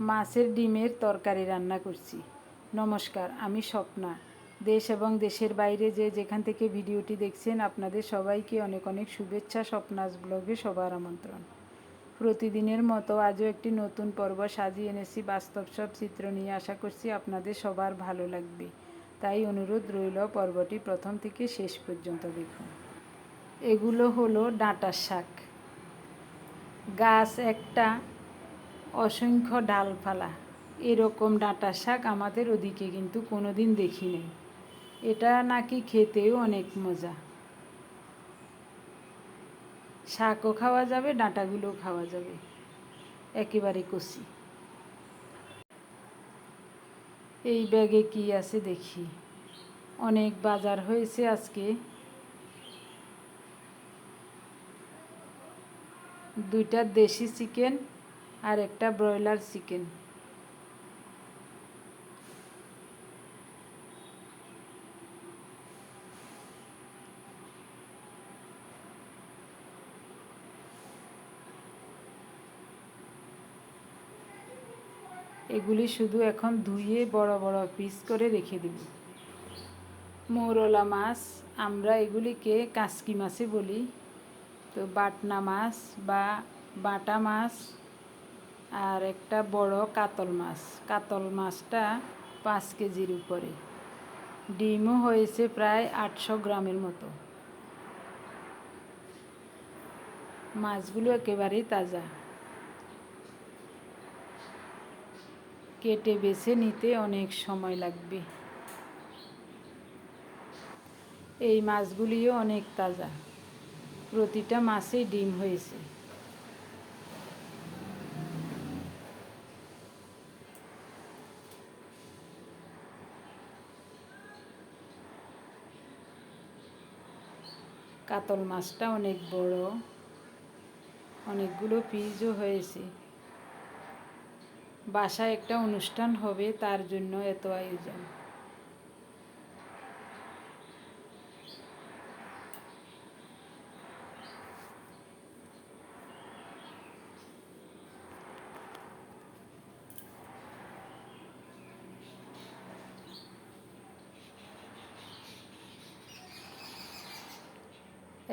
মাছের ডিমের তরকারি রান্না করছি। নমস্কার, আমি স্বপ্না। দেশ এবং দেশের বাইরে যে যেখান থেকে ভিডিওটি দেখছেন, আপনাদের সবাইকে অনেক অনেক শুভেচ্ছা, স্বপ্নাস ব্লগে সবার আমন্ত্রণ। প্রতিদিনের মতো আজও একটি নতুন পর্ব সাজিয়ে এনেছি। বাস্তব সব চিত্র নিয়ে আশা করছি আপনাদের সবার ভালো লাগবে। তাই অনুরোধ রইল পর্বটি প্রথম থেকে শেষ পর্যন্ত দেখুন। এগুলো হলো ডাঁটার শাক। গাছ একটা অসংখ্য ডালপালা। এরকম ডাঁটার শাক আমাদের ওদিকে কিন্তু কোনো দিন দেখি নেই এটা নাকি খেতেও অনেক মজা। শাকও খাওয়া যাবে, ডাঁটাগুলোও খাওয়া যাবে। একেবারে কষি। এই ব্যাগে কি আছে দেখি। অনেক বাজার হয়েছে আজকে। দুইটা দেশি চিকেন আর একটা ব্রয়লার চিকেন। এগুলি শুধু এখন ধুয়ে বড় বড় পিস করে রেখে দেব। মৌরলা মাছ, আমরা এগুলিকে কাসকি মাছে বলি। তো বাটনা মাছ বা বাটা মাছ আর একটা বড় কাতল মাছ। কাতল মাছটা পাঁচ কেজির উপরে। ডিমও হয়েছে প্রায় আটশো গ্রামের মতো। মাছগুলো একেবারেই তাজা। কেটে বেছে নিতে অনেক সময় লাগবে। এই মাছগুলিও অনেক তাজা। প্রতিটা মাছেই ডিম হয়েছে। কাতল মাছটা অনেক বড়। অনেকগুলো পিসও হয়েছে। বাসায় একটা অনুষ্ঠান হবে, তার জন্য এত আয়োজন।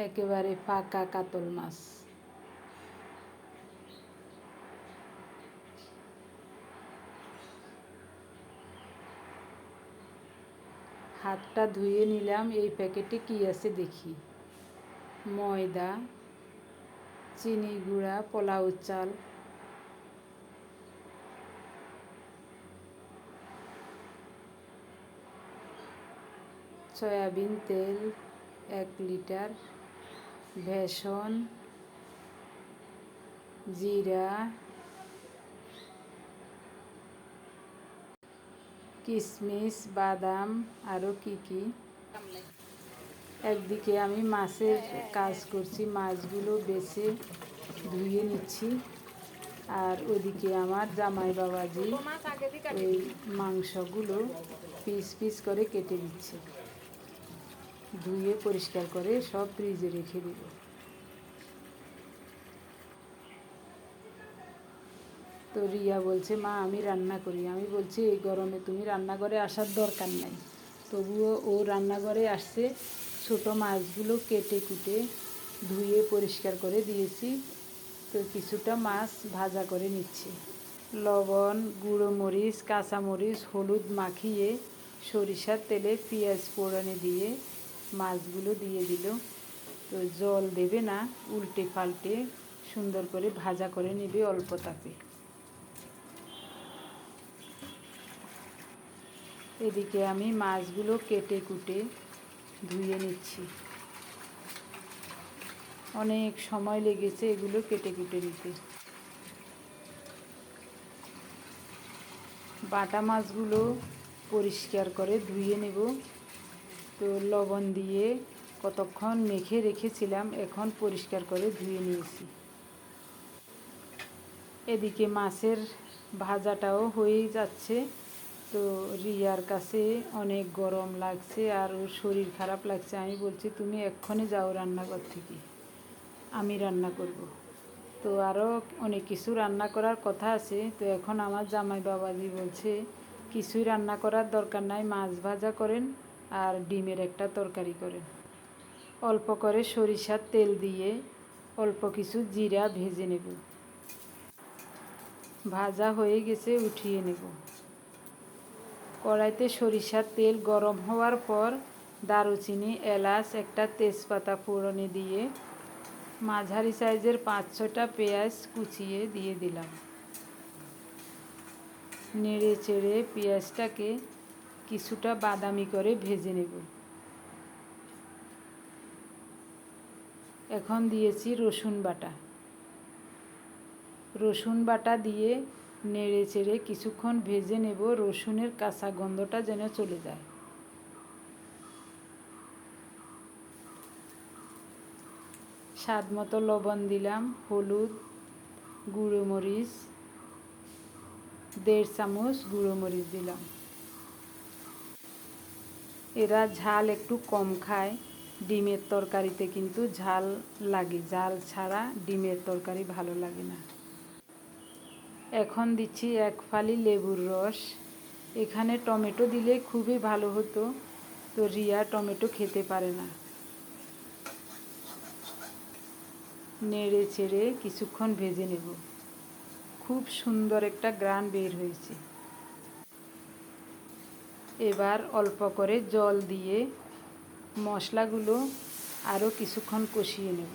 একেবারে পাকা কাতল মাছ। হাতটা ধুয়ে নিলাম, এই প্যাকেটে কি আছে দেখি। ময়দা, চিনি গুঁড়া, পোলাও চাল। সয়াবিন তেল এক লিটার। বেসন, জিরা কিশমিশ বাদাম আরও কি কি। একদিকে আমি মাছের কাজ করছি, মাছগুলো বেছে ধুয়ে নিচ্ছি। আর ওদিকে আমার জামাই বাবাজি ওই মাংসগুলো পিস পিস করে কেটে দিচ্ছে ধুয়ে পরিষ্কার করে সব ফ্রিজে রেখে দিব। তো রিয়া বলছে, মা, আমি রান্না করি। আমি বলছি, এই গরমে তুমি রান্নাঘরে আসার দরকার নাই। তবুও ও রান্নাঘরে আসছে, ছোটো মাছগুলো কেটে কুটে ধুয়ে পরিষ্কার করে দিয়েছি। তো কিছুটা মাছ ভাজা করে নিচ্ছে। লবণ, গুঁড়ো মরিচ কাঁচামরিচ হলুদ মাখিয়ে সরিষার তেলে পেঁয়াজ পোড়ানে দিয়ে মাছগুলো দিয়ে দিল। তো জল দেবে না, উল্টে পাল্টে সুন্দর করে ভাজা করে নেবে অল্প তাপে। এদিকে আমি মাছগুলো কেটে কুটে ধুয়ে নিচ্ছি। অনেক সময় লেগেছে এগুলো কেটে কুটে নিতে। বাটা মাছগুলো পরিষ্কার করে ধুয়ে নেব। তো লবণ দিয়ে কতক্ষণ মেখে রেখেছিলাম, এখন পরিষ্কার করে ধুয়ে নিয়েছি। এদিকে মাছের ভাজাটাও হয়ে যাচ্ছে। তো রিয়ার কাছে অনেক গরম লাগছে আর ওর শরীর খারাপ লাগছে। আমি বলছি, তুমি এক্ষণে যাও রান্নাঘর থেকে। আমি রান্না করব। তো আরও অনেক কিছু রান্না করার কথা আছে। তো এখন আমার জামাই বাবাজি বলছে, কিছুই রান্না করার দরকার নাই, মাছ ভাজা করেন। আর ডিমের একটা তরকারি করেন অল্প করে সরিষার তেল দিয়ে অল্প কিছু জিরা ভেজে নেব। ভাজা হয়ে গেছে, উঠিয়ে নেব। কড়াইতে সরিষার তেল গরম হওয়ার পর দারুচিনি, এলাচ, একটা তেজপাতা ফোড়নে দিয়ে মাঝারি সাইজের পাঁচ ছটা পেঁয়াজ কুচিয়ে দিয়ে দিলাম। নেড়ে চেড়ে পেঁয়াজটাকে কিছুটা বাদামি করে ভেজে নেব। এখন দিয়েছি রসুন বাটা। রসুন বাটা দিয়ে নেড়ে চেড়ে কিছুক্ষণ ভেজে নেব, রসুনের কাঁচা গন্ধটা যেন চলে যায়। স্বাদ মতো লবণ দিলাম, হলুদ, গুঁড়ো মরিচ, দেড় চামচ গুঁড়ো মরিচ দিলাম। এরা ঝাল একটু কম খায়। ডিমের তরকারিতে কিন্তু ঝাল লাগে। ঝাল ছাড়া ডিমের তরকারি ভালো লাগে না। এখন দিচ্ছি এক ফালি লেবুর রস। এখানে টমেটো দিলে খুবই ভালো হতো। তো রিয়া টমেটো খেতে পারে না। নেড়ে চেড়ে কিছুক্ষণ ভেজে নেব। খুব সুন্দর একটা গ্রান বের হয়েছে। এবার অল্প করে জল দিয়ে মশলাগুলো আরও কিছুক্ষণ কষিয়ে নেব।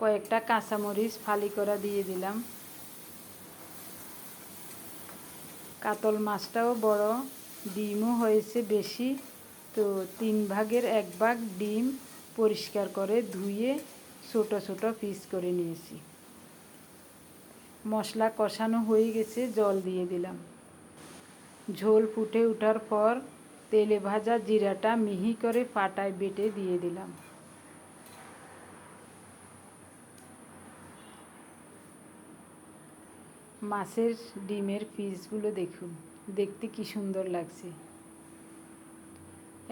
কয়েকটা কাঁচামরিচ ফালি করা দিয়ে দিলাম। কাতল মাছটাও বড়, ডিমও হয়েছে বেশি, তো তিন ভাগের এক ভাগ ডিম পরিষ্কার করে ধুয়ে ছোটো ছোটো পিস করে নিয়েছি। মশলা কষানো হয়ে গেছে, জল দিয়ে দিলাম। ঝোল ফুটে ওঠার পর তেলে ভাজা জিরাটা মিহি করে পাটায় বেটে দিয়ে দিলাম। মাছের ডিমের পিসগুলো দেখুন, দেখতে কি সুন্দর লাগছে।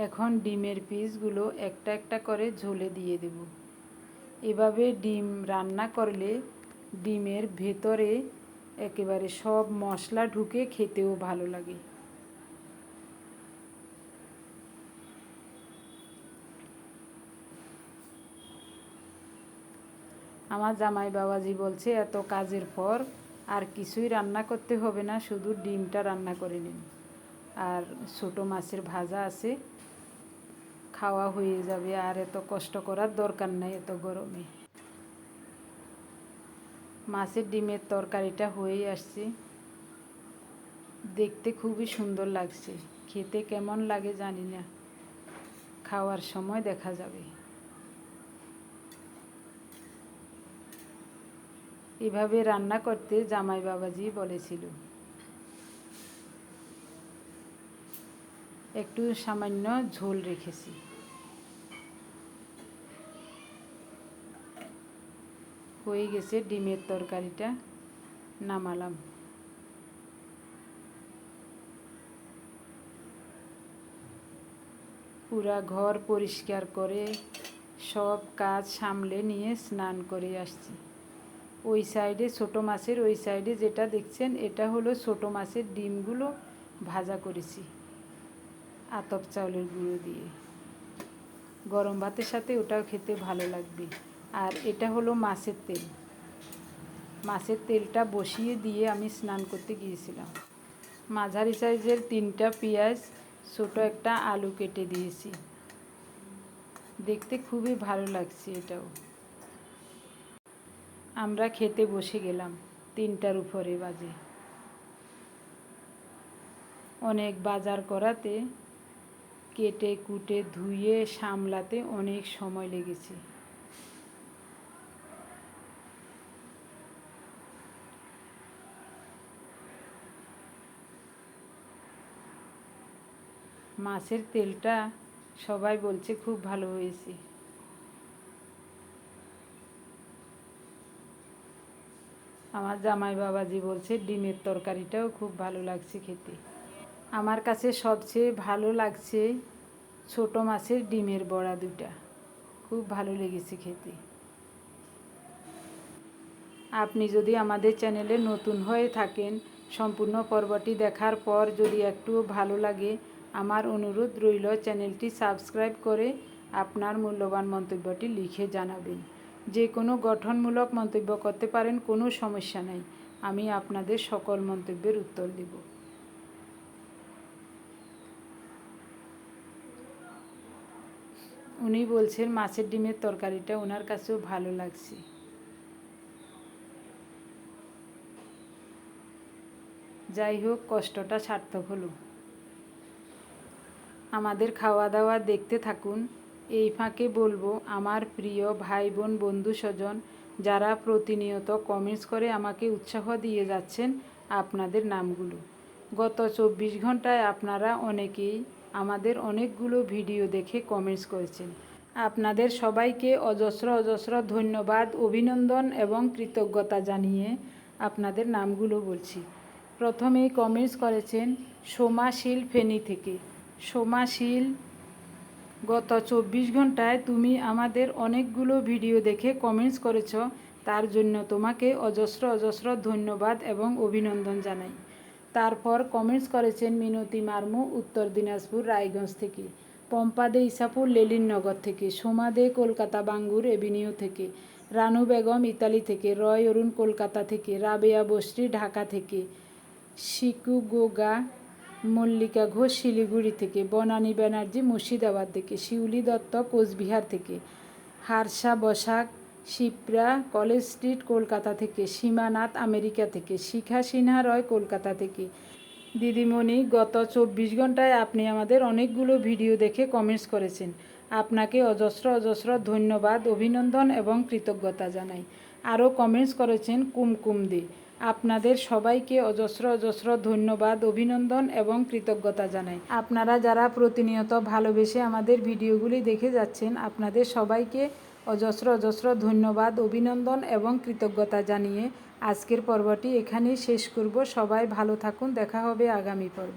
এখন ডিমের পিসগুলো একটা একটা করে ঝোলে দিয়ে দেব। এভাবে ডিম রান্না করলে ডিমের ভেতরে একেবারে সব মশলা ঢুকে খেতেও ভালো লাগে। আমার জামাই বাবাজি বলছে, এত কাজের পর আর কিছুই রান্না করতে হবে না, শুধু ডিমটা রান্না করে নিন। আর ছোটো মাছের ভাজা আছে খাওয়া হয়ে যাবে, আর এত কষ্ট করার দরকার নাই এত গরমে। মাছের ডিমের তরকারিটা হয়েই আসছে। দেখতে খুবই সুন্দর লাগছে। খেতে কেমন লাগে জানি না। খাওয়ার সময় দেখা যাবে। এভাবে রান্না করতে জামাই বাবাজি বলেছিল। একটু সামান্য ঝোল রেখেছি। হয়ে গেছে ডিমের তরকারিটা, নামালাম। পুরা ঘর পরিষ্কার করে সব কাজ সামলে নিয়ে স্নান করে আসছি। ওই সাইডে, ছোটো মাছের ওই সাইডে যেটা দেখছেন, এটা হলো ছোটো মাছের ডিমগুলো ভাজা করেছি, আতপ চাউলের গুঁড়ো দিয়ে। গরম ভাতের সাথে ওটাও খেতে ভালো লাগবে। আর এটা হলো মাছের তেল। মাছের তেলটা বসিয়ে দিয়ে আমি স্নান করতে গিয়েছিলাম। মাঝারি সাইজের তিনটা পেঁয়াজ, ছোটো একটা আলু কেটে দিয়েছি। দেখতে খুবই ভালো লাগছে এটাও। আমরা খেতে বসে গেলাম তিনটার উপরে বাজে। অনেক বাজার করাতে কেটে কুটে ধুয়ে সামলাতে অনেক সময় লেগেছে। মাছের তেলটা সবাই বলছে খুব ভালো হয়েছে। আমার জামাই বাবাজি বলছে ডিমের তরকারিটাও খুব ভালো লাগছে খেতে। আমার কাছে সবচেয়ে ভালো লাগছে ছোট মাছের ডিমের বড়া দুটা খুব ভালো লেগেছে খেতে। আপনি যদি আমাদের চ্যানেলে নতুন হয়ে থাকেন, সম্পূর্ণ পর্বটি দেখার পর যদি একটু ভালো লাগে আমার অনুরোধ রইল চ্যানেলটি সাবস্ক্রাইব করে আপনার মূল্যবান মন্তব্যটি লিখে জানাবেন। যে কোনো গঠনমূলক মন্তব্য করতে পারেন, কোনো সমস্যা নেই। আমি আপনাদের সকল মন্তব্যের উত্তর দেব। উনি বলছেন, মাছের ডিমের তরকারিটা ওনার কাছেও ভালো লাগছে। যাই হোক, কষ্টটা সার্থক হলো। আমাদের খাওয়া দাওয়া দেখতে থাকুন। এই ফাঁকে বলব, আমার প্রিয় ভাই বোন বন্ধু স্বজন যারা প্রতিনিয়ত কমেন্টস করে আমাকে উৎসাহ দিয়ে যাচ্ছেন আপনাদের নামগুলো। গত চব্বিশ ঘন্টায় আপনারা অনেকেই আমাদের অনেকগুলো ভিডিও দেখে কমেন্টস করেছেন। আপনাদের সবাইকে অজস্র অজস্র ধন্যবাদ, অভিনন্দন এবং কৃতজ্ঞতা জানিয়ে আপনাদের নামগুলো বলছি। প্রথমেই কমেন্টস করেছেন সোমাশীল ফেনী থেকে। সোমাশীল, গত চব্বিশ ঘন্টায় তুমি আমাদের অনেকগুলো ভিডিও দেখে কমেন্টস করেছ, তার জন্য তোমাকে অজস্র অজস্র ধন্যবাদ এবং অভিনন্দন জানাই। তারপর কমেন্টস করেছেন মিনতি মার্মু, উত্তর দিনাজপুর, রায়গঞ্জ থেকে, পম্পা দে ইসাপুর লেলিননগর থেকে, সোমা দে কলকাতা, বাঙ্গুর এভিনিউ থেকে, রানু বেগম, ইতালি থেকে, রয় অরুণ, কলকাতা থেকে, রাবেয়া বস্রি ঢাকা থেকে, শিকু গোগা মল্লিকা ঘোষ শিলিগুড়ি থেকে, বনানী ব্যানার্জি মুর্শিদাবাদ থেকে, শিউলি দত্ত কোচবিহার থেকে, হারসা বসাক শিপ্রা কলেজ স্ট্রিট কলকাতা থেকে, সীমানাথ আমেরিকা থেকে, শিখা সিনহা রয় কলকাতা থেকে। দিদিমণি, গত চব্বিশ ঘন্টায় আপনি আমাদের অনেকগুলো ভিডিও দেখে কমেন্টস করেছেন। আপনাকে অজস্র অজস্র ধন্যবাদ, অভিনন্দন এবং কৃতজ্ঞতা জানাই। আরও কমেন্টস করেছেন কুমকুম দে আপনাদের সবাইকে অজস্র অজস্র ধন্যবাদ, অভিনন্দন এবং কৃতজ্ঞতা জানাই। আপনারা যারা প্রতিনিয়ত ভালোবেসে আমাদের ভিডিওগুলি দেখে যাচ্ছেন, আপনাদের সবাইকে অজস্র অজস্র ধন্যবাদ, অভিনন্দন এবং কৃতজ্ঞতা জানিয়ে আজকের পর্বটি এখানেই শেষ করব। সবাই ভালো থাকুন, দেখা হবে আগামী পর্ব।